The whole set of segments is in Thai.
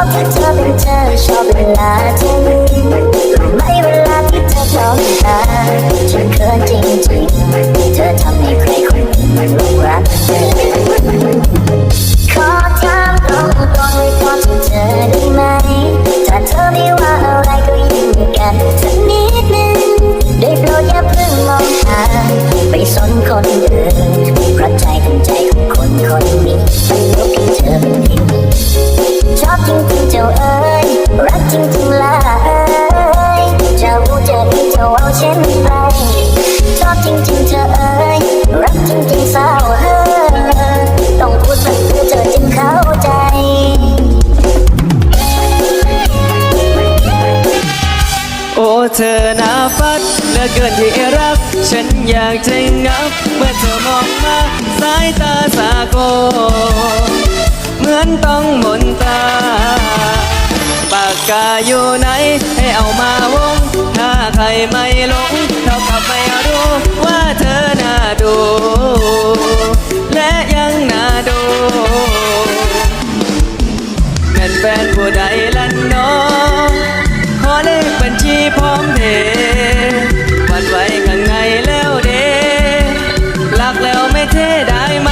อบแค่เธอเป็นเธอชอบเวลาเธอยิ้มรู้ไมเวลาที่เธอจ้องตาฉันเขินจริงๆเธอทำให้ใครคนหนึ่งหลงรักเธอขอถามตรงๆเลยพอจะเธอได้ไหมถ้าเธอไม่ว่าอะไรก็ยิ้มกันสักนิดนึงได้โปรดอย่าเพิ่งมองหาไปสนคนอื่นเพราะใจทั้งใจของคน จริงๆเจ้าเอ๋ยรักจริงๆล่ะเอ๋ยเจ้าเจออีเจ้าเอาเช่นไรชอบจริงๆเธอเอ๋ยรักจริงๆสาวเอ๋ยต้องพูดแบบเพื่อเธอจึงเข้าใจโอ้เธอหน้าฟัดเหลือเกินที่รัก ฉันอยากจะงับ เมื่อเธอมองมาสายตาสากลเหมือน ต้องมนตราปากกาอยู่ไหน ให้เอามาวง ถ้าใครไม่หลงเท่ากับไม่รู้ว่าเธอน่าดู และยังน่าดูแม่นแฟนผู้ใดลันน้องขอเลขบัญชีพร้อมเพย์วันไว้ข้างในแล้วเดรักแล้วไม่เท่ได้ไหม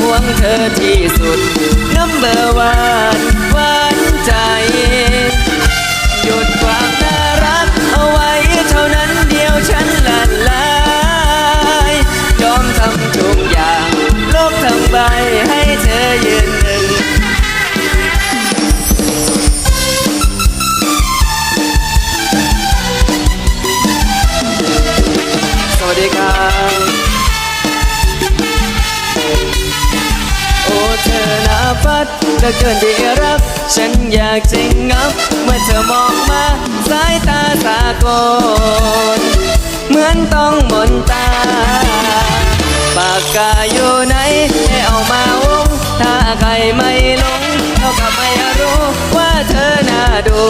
ห่วงเธอที่สุด น้ำเบอร์วันหวานใจ หยุดความน่ารักเอาไว้เท่านั้นเดียวฉันละลายยอมทำทุกอย่าง โลกทั้งใบให้เธอยืนหนึ่งสวัสดีครับ ฟัดเหลือเกินที่รัก ฉันอยากจะงับ เมื่อเธอมองมา สายตาสากลเหมือนต้องมนตา ปากกาอยู่ไหนให้เอามาวง ถ้าใครไม่หลงเท่ากับไม่รู้ว่าเธอน่าดู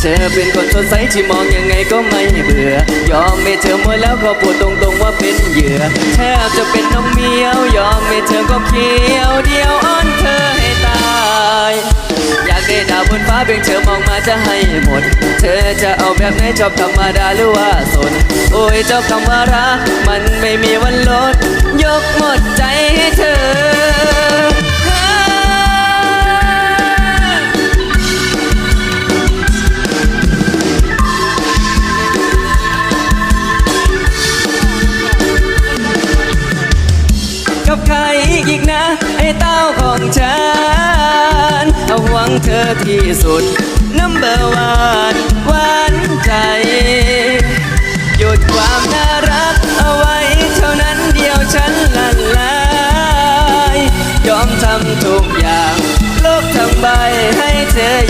เธอเป็นคนสดใสที่มองยังไงก็ไม่เบื่อ ยอมให้เธอหมดแล้วก็พูดตรงๆว่าเป็นเหยื่อแทบจะเป็นน้องเมียว ยอมให้เธอก็เคี้ยวเดียวอ้อนเธอให้ตายอยากได้ดาวบนฟ้าเพียงเธอมองมาจะให้หมด เธอจะเอาแบบไหนชอบธรรมดาหรือว่าสน โอ้ยเจ้าคำว่ารักมันไม่มีวัน ไอ้เต้าของฉันเอาหวังเธอที่สุดน้ำเบอร์วานหวานใจ หยุดความน่ารักเอาไว้เท่านั้นเดียวฉันละลายยอมทำทุกอย่าง โลกทั้งใบให้เธอ